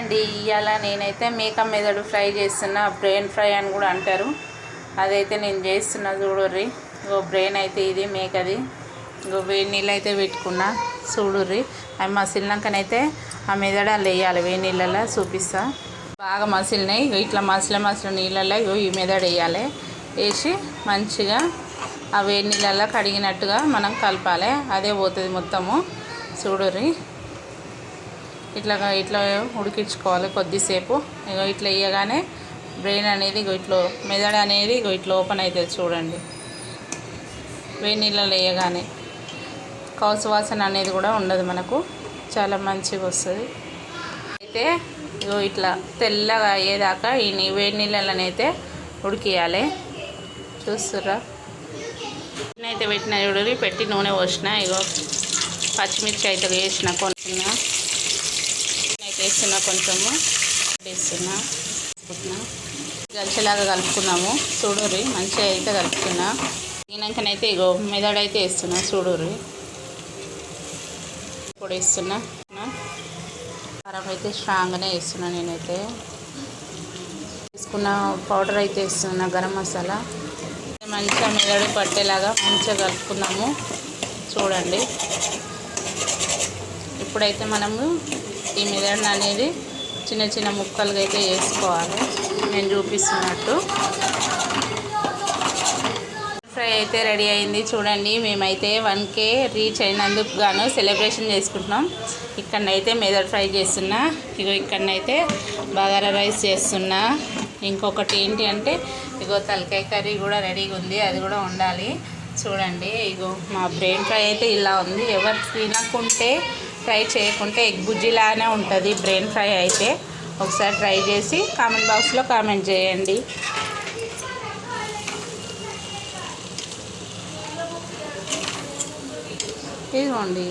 అండి ఇవాళ నేనైతే మేక మెదడు ఫ్రై చేస్తున్నా బ్రెయిన్ ఫ్రై అని కూడా అంటారు. అదైతే నేను చేస్తున్నా చూడుర్రి. ఓ బ్రెయిన్ అయితే ఇది మేకది. ఇంకో వేడి నీళ్ళు అయితే పెట్టుకున్నా చూడుర్రి. అవి మసిలినాకనైతే ఆ మెదడు అలా వేయాలి వేడి నీళ్ళల్లో చూపిస్తా. బాగా మసిలినాయి. ఇట్లా మసిల మసిల నీళ్ళల్లో ఈ మెదడు వేయాలి. వేసి మంచిగా ఆ వేడి నీళ్ళల్లో కడిగినట్టుగా మనం కలపాలి. అదే పోతుంది మొత్తము. చూడుర్రి. ఇట్లా ఇట్లా ఉడికించుకోవాలి కొద్దిసేపు. ఇగో ఇట్లా వేయగానే బ్రెయిన్ అనేది ఇగో ఇట్లా మెదడు అనేది ఇగో ఇట్లా ఓపెన్ అవుతుంది చూడండి. వేడి నీళ్ళలో వేయగానే కౌసు వాసన అనేది కూడా ఉండదు మనకు. చాలా మంచిగా వస్తుంది. అయితే ఇగో ఇట్లా తెల్లగా అయ్యేదాకా ఈ వేడి నీళ్ళలోనైతే ఉడికియాలి చూస్తుర్రా? అయితే పెట్టిన చూడరి పెట్టి నూనె పోసిన. ఇగో పచ్చిమిర్చి అయితే వేసిన కొంటున్నా వేస్తున్నా కొంచెము. వేస్తున్నా. గలిచేలాగా కలుపుకున్నాము. చూడుర్రి మంచిగా అయితే కలుపుతున్నా. తినాకనైతే ఇగో మెదడైతే వేస్తున్నా చూడుర్రి. ఇప్పుడు వేస్తున్నా. కారం అయితే స్ట్రాంగ్గానే వేస్తున్నా నేనైతే. తీసుకున్న పౌడర్ అయితే వేస్తున్నా గరం మసాలా. మంచిగా మెదడు పట్టేలాగా మంచిగా కలుపుకున్నాము. చూడండి. ఇప్పుడైతే మనము ఈ మెదడుని అనేది చిన్న చిన్న ముక్కలుగా అయితే వేసుకోవాలి. నేను చూపిస్తున్నట్టు. ఫ్రై అయితే రెడీ అయింది. చూడండి మేమైతే వన్ కే రీచ్ అయినందుకు గాను సెలబ్రేషన్ చేసుకుంటున్నాం. ఇక్కడనైతే మెదడు ఫ్రై చేస్తున్నా. ఇగో ఇక్కడనైతే బగారా రైస్ చేస్తున్నా. ఇంకొకటి ఏంటి అంటే ఇగో తలకాయ కర్రీ కూడా రెడీగా ఉంది. అది కూడా ఉండాలి చూడండి ఇగో మా బ్రెయిన్ ఫ్రై అయితే ఇలా ఉంది. ఎవరు తినకుంటే ఫ్రై చేయకుంటే ఎగ్ బుజ్జిలానే ఉంటుంది బ్రెయిన్ ఫ్రై అయితే. ఒకసారి ట్రై చేసి కామెంట్ బాక్స్లో కామెంట్ చేయండి. ఇదిగోండి.